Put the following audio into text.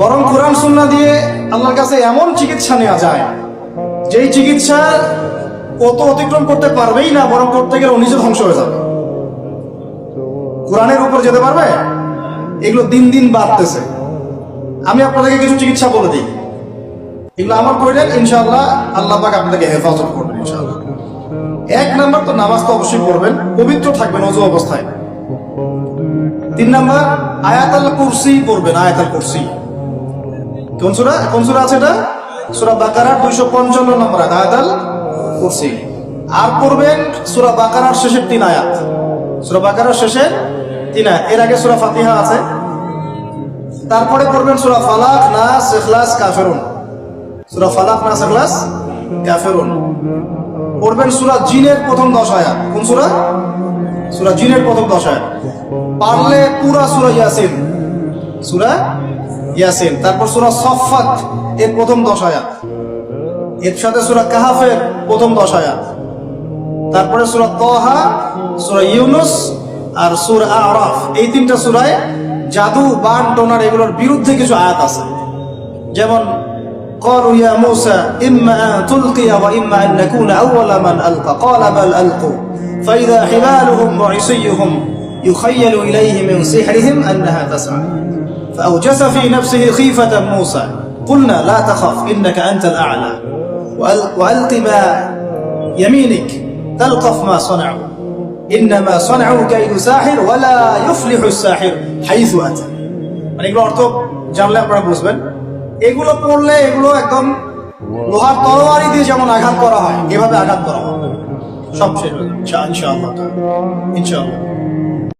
বরং কোরআন সুন্না দিয়ে আল্লাহর কাছে এমন চিকিৎসা নেওয়া যায়, যেই চিকিৎসা কত অতিক্রম করতে পারবেই না, বরং করতে গেলে নিজে ধ্বংস হয়ে যাবে। কোরআনের উপর যেতে পারবে? এগুলো দিন দিন বাড়তেছে। আমি আপনাদেরকে কিছু চিকিৎসা বলে দিই। এগুলো আমার করলেন ইনশাল্লাহ আল্লাহ পাক আপনাদেরকে হেফাজত করবেন ইনশাল্লাহ এক নাম্বার তো নামাজ তো অবশ্যই পড়বেন, পবিত্র থাকবেন অজু অবস্থায়। তিন নাম্বার, আয়াতাল কুরসি পড়বেন, আয়াতাল কুরসি। কোন সূরা? কোন সূরা আছে এটা? সূরা বাকারার 255 নম্বর আয়াত, আয়াতাল কুরসি। আর পড়বেন সূরা বাকারার শেষের তিন আয়াত। সূরা বাকারার শেষের তিন আয়াত। এর আগে সূরা ফাতিহা আছে। তারপরে পড়বেন সুরা ফালাক না ইখলাস, কাফেরুন। সূরা ফালাক না ইখলাস, কাফেরুন। পড়বেন সুরা জিনের প্রথম 10 আয়াত। কোন সুরা? সূরা জিনের প্রথম 10 আয়াত। পারলে পুরা সুরা ইয়াসিন। সূরা ইয়াসিন। তারপর সুরা সফাত এর প্রথম দশ আয়াত। এর সাথে সুরা কাহাফের প্রথম দশ আয়াত। তারপরে সুরা তহা, সুরা ইউনুস আর সুর আরাফ। এই তিনটা সুরায় জাদু, বান, টোনার এগুলোর বিরুদ্ধে কিছু আয়াত আছে। যেমন قالوا يا موسى إما أن تلقي وإما أن نكون أول من ألقى قال بل ألقوا فإذا حبالهم وعصيهم يخيل إليه من سحرهم أنها تسعى فأوجس في نفسه خيفة موسى قلنا لا تخف إنك أنت الأعلى وأل- وألق ما يمينك تلقف ما صنعوا إنما صنعوا كيد ساحر ولا يفلح الساحر حيث أتى মানে এগুলো অর্থ জানলে আপনারা বুঝবেন এগুলো পড়লে এগুলো একদম লোহার তরোয়ারি দিয়ে যেমন আঘাত করা হয় এভাবে আঘাত করা হয় সব শেষ হয়ে যাবে ইনশাআল্লাহ ইনশাআল্লাহ